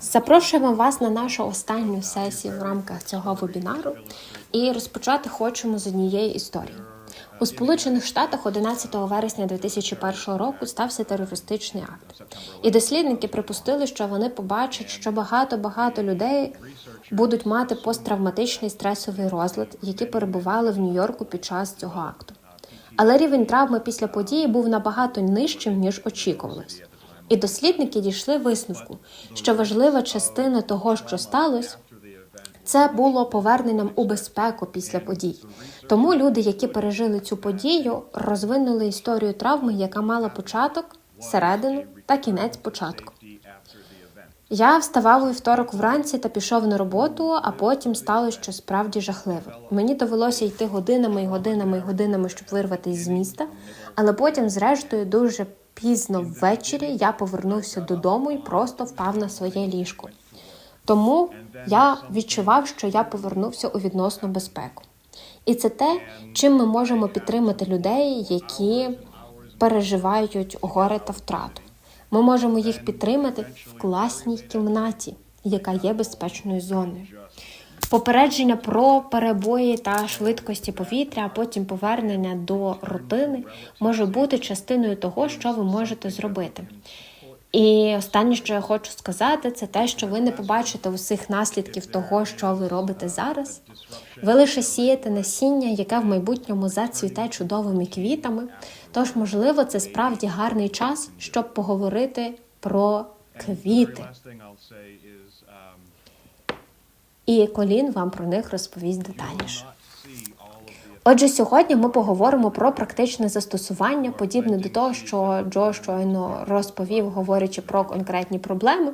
Запрошуємо вас на нашу останню сесію в рамках цього вебінару і розпочати хочемо з однієї історії. У Сполучених Штатах 11 вересня 2001 року стався терористичний акт, і дослідники припустили, що вони побачать, що багато-багато людей будуть мати посттравматичний стресовий розлад, які перебували в Нью-Йорку під час цього акту. Але рівень травми після події був набагато нижчим ніж очікувалось. І дослідники дійшли висновку, що важлива частина того, що сталося, це було поверненням у безпеку після подій. Тому люди, які пережили цю подію, розвинули історію травми, яка мала початок, середину та кінець початку. Я вставав у вівторок вранці та пішов на роботу, а потім стало щось справді жахливе. Мені довелося йти годинами і годинами і годинами, щоб вирватися з міста, але потім, зрештою, дуже пізно ввечері я повернувся додому і просто впав на своє ліжко. Тому я відчував, що я повернувся у відносну безпеку. І це те, чим ми можемо підтримати людей, які переживають горе та втрату. Ми можемо їх підтримати в класній кімнаті, яка є безпечною зоною. Попередження про перебої та швидкості повітря, а потім повернення до рутини може бути частиною того, що ви можете зробити. І останнє, що я хочу сказати, це те, що ви не побачите усіх наслідків того, що ви робите зараз. Ви лише сієте насіння, яке в майбутньому зацвіте чудовими квітами. Тож, можливо, це справді гарний час, щоб поговорити про квіти. І Колін вам про них розповість детальніше. Отже, сьогодні ми поговоримо про практичне застосування, подібне до того, що Джо щойно розповів, говорячи про конкретні проблеми.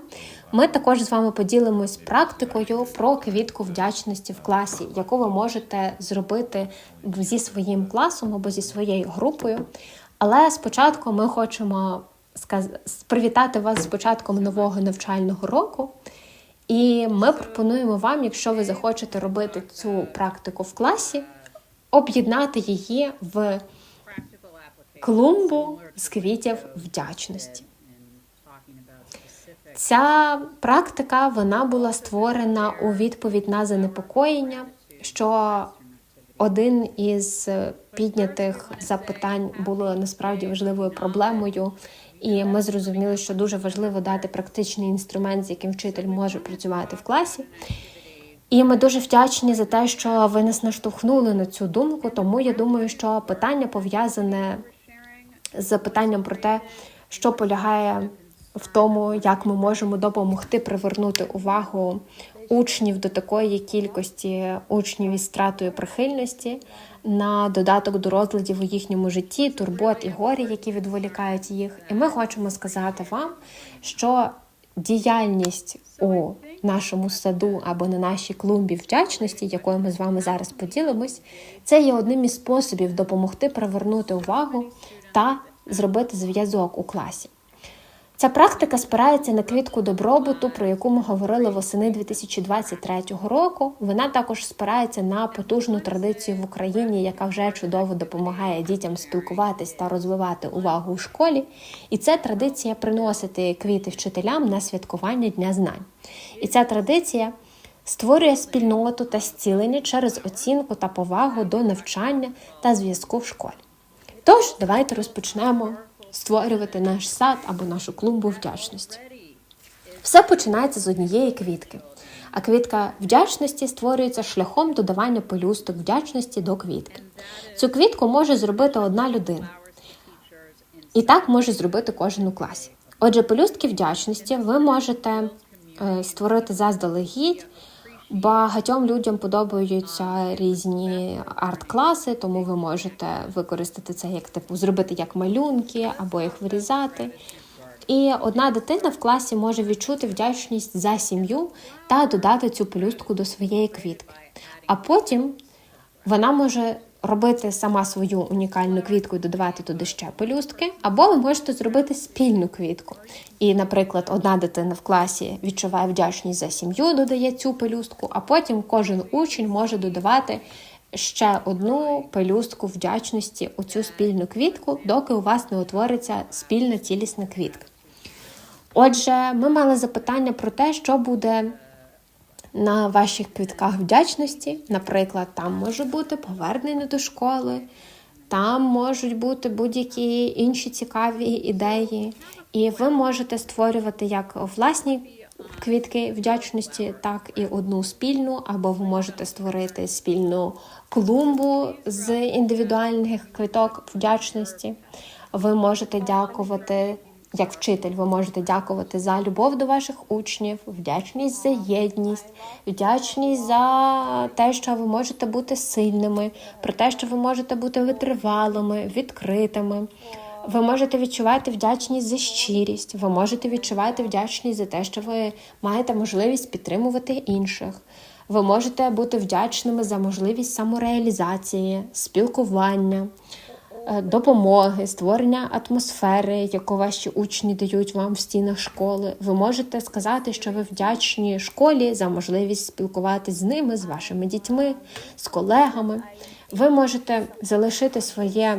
Ми також з вами поділимось практикою про квітку вдячності в класі, яку ви можете зробити зі своїм класом або зі своєю групою. Але спочатку ми хочемо привітати вас з початком нового навчального року. І ми пропонуємо вам, якщо ви захочете робити цю практику в класі, об'єднати її в клумбу з квітів вдячності. Ця практика вона була створена у відповідь на занепокоєння, що один із піднятих запитань було насправді важливою проблемою, і ми зрозуміли, що дуже важливо дати практичний інструмент, з яким вчитель може працювати в класі. І ми дуже вдячні за те, що ви нас наштовхнули на цю думку. Тому я думаю, що питання пов'язане з питанням про те, що полягає в тому, як ми можемо допомогти привернути увагу учнів до такої кількості учнів із стратою прихильності на додаток до розладів у їхньому житті, турбот і горі, які відволікають їх. І ми хочемо сказати вам, що діяльність у нашому саду або на нашій клумбі вдячності, якою ми з вами зараз поділимось, це є одним із способів допомогти привернути увагу та зробити зв'язок у класі. Ця практика спирається на квітку добробуту, про яку ми говорили восени 2023 року. Вона також спирається на потужну традицію в Україні, яка вже чудово допомагає дітям спілкуватись та розвивати увагу у школі. І це традиція приносити квіти вчителям на святкування Дня знань. І ця традиція створює спільноту та зцілення через оцінку та повагу до навчання та зв'язку в школі. Тож, давайте розпочнемо створювати наш сад або нашу клумбу вдячності. Все починається з однієї квітки, а квітка вдячності створюється шляхом додавання пелюсток вдячності до квітки. Цю квітку може зробити одна людина. І так може зробити кожен у класі. Отже, пелюстки вдячності ви можете е, створити заздалегідь. Багатьом людям подобаються різні арт-класи, тому ви можете використати це як типу зробити як малюнки або їх вирізати. І одна дитина в класі може відчути вдячність за сім'ю та додати цю пелюстку до своєї квітки. А потім вона може робити сама свою унікальну квітку і додавати туди ще пелюстки, або ви можете зробити спільну квітку. І, наприклад, одна дитина в класі відчуває вдячність за сім'ю, додає цю пелюстку, а потім кожен учень може додавати. Ще одну пелюстку вдячності у цю спільну квітку, доки у вас не утвориться спільна цілісна квітка. Отже, ми мали запитання про те, що буде на ваших квітках вдячності. Наприклад, там може бути повернення до школи, там можуть бути будь-які інші цікаві ідеї, і ви можете створювати як власні квітки вдячності, так і одну спільну, або ви можете створити спільну клумбу з індивідуальних квіток вдячності. Ви можете дякувати. Як вчитель, ви можете дякувати за любов до ваших учнів, вдячність за єдність, вдячність за те, що ви можете бути сильними, про те, що ви можете бути витривалими, відкритими. Ви можете відчувати вдячність за щирість, ви можете відчувати вдячність за те, що ви маєте можливість підтримувати інших. Ви можете бути вдячними за можливість самореалізації, спілкування, допомоги, створення атмосфери, яку ваші учні дають вам в стінах школи. Ви можете сказати, що ви вдячні школі за можливість спілкуватися з ними, з вашими дітьми, з колегами. Ви можете залишити своє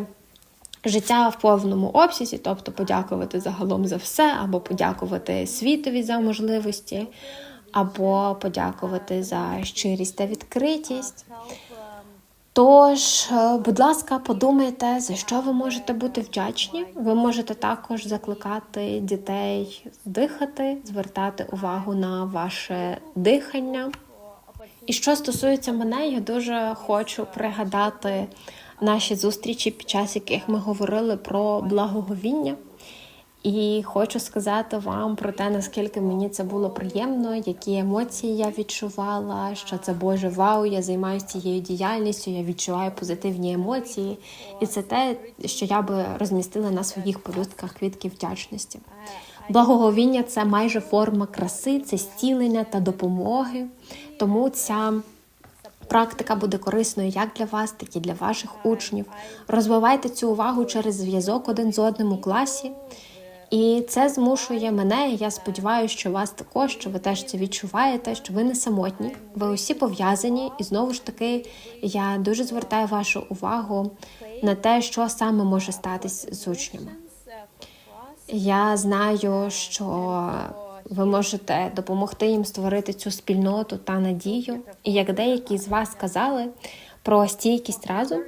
життя в повному обсязі, тобто подякувати загалом за все, або подякувати світові за можливості, або подякувати за щирість та відкритість. Тож, е, будь ласка, подумайте, за що ви можете бути вдячні. Ви можете також закликати дітей дихати, звертати увагу на ваше дихання. І що стосується мене, я дуже хочу пригадати наші зустрічі, під час яких ми говорили про благоговіння. І хочу сказати вам про те, наскільки мені це було приємно, які емоції я відчувала, що це Боже вау, я займаюся цією діяльністю, я відчуваю позитивні емоції. І це те, що я би розмістила на своїх полюстках квітків вдячності. Благоговіння це майже форма краси, це стілення та допомоги. Тому ця практика буде корисною як для вас, так і для ваших учнів. Розвивайте цю увагу через зв'язок один з одним у класі. І це змушує мене. Я сподіваюся, що вас також, що ви теж це відчуваєте, що ви не самотні, ви усі пов'язані, і знову ж таки я дуже звертаю вашу увагу на те, що саме може статись з учнями. Я знаю, що ви можете допомогти їм створити цю спільноту та надію. І як деякі з вас сказали про стійкість разом,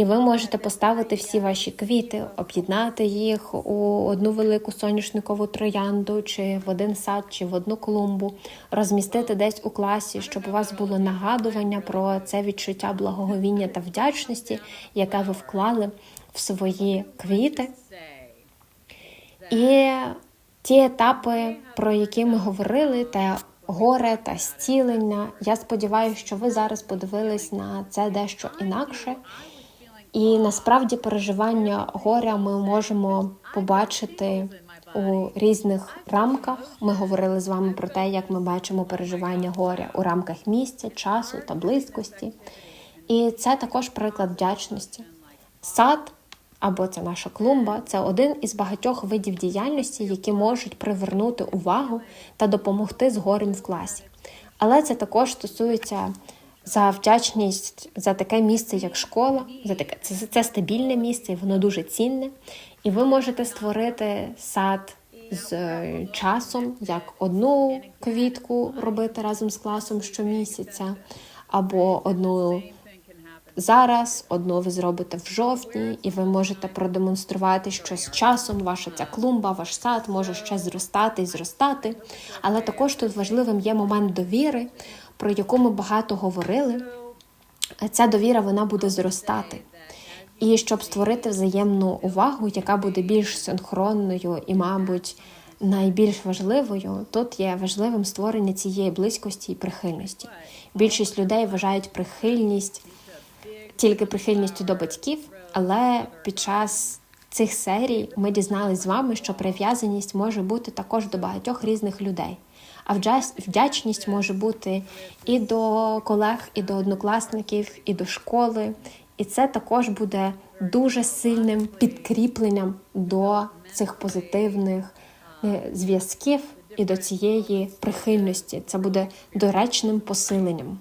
і ви можете поставити всі ваші квіти, об'єднати їх у одну велику соняшникову троянду, чи в один сад, чи в одну клумбу, розмістити десь у класі, щоб у вас було нагадування про це відчуття благоговіння та вдячності, яке ви вклали в свої квіти. І ті етапи, про які ми говорили, те горе та зцілення. Я сподіваюся, що ви зараз подивились на це дещо інакше. І насправді переживання горя ми можемо побачити у різних рамках. Ми говорили з вами про те, як ми бачимо переживання горя у рамках місця, часу та близькості. І це також приклад вдячності. Сад або це наша клумба це один із багатьох видів діяльності, які можуть привернути увагу та допомогти з горем в класі. Але це також стосується за вдячність за таке місце, як школа, за таке це, це стабільне місце, і воно дуже цінне. І ви можете створити сад з е, часом, як одну квітку робити разом з класом щомісяця, або одну зараз, одну ви зробите в жовтні, і ви можете продемонструвати, що з часом ваша ця клумба, ваш сад може ще зростати і зростати. Але також тут важливим є момент довіри, про яку ми багато говорили. Ця довіра вона буде зростати. І щоб створити взаємну увагу, яка буде більш синхронною і, мабуть, найбільш важливою, тут є важливим створення цієї близькості і прихильності. Більшість людей вважають прихильність тільки прихильністю до батьків, але під час цих серій ми дізналися з вами, що прив'язаність може бути також до багатьох різних людей. А вдячність може бути і до колег, і до однокласників, і до школи. І це також буде дуже сильним підкріпленням до цих позитивних е, зв'язків і до цієї прихильності. Це буде доречним посиленням.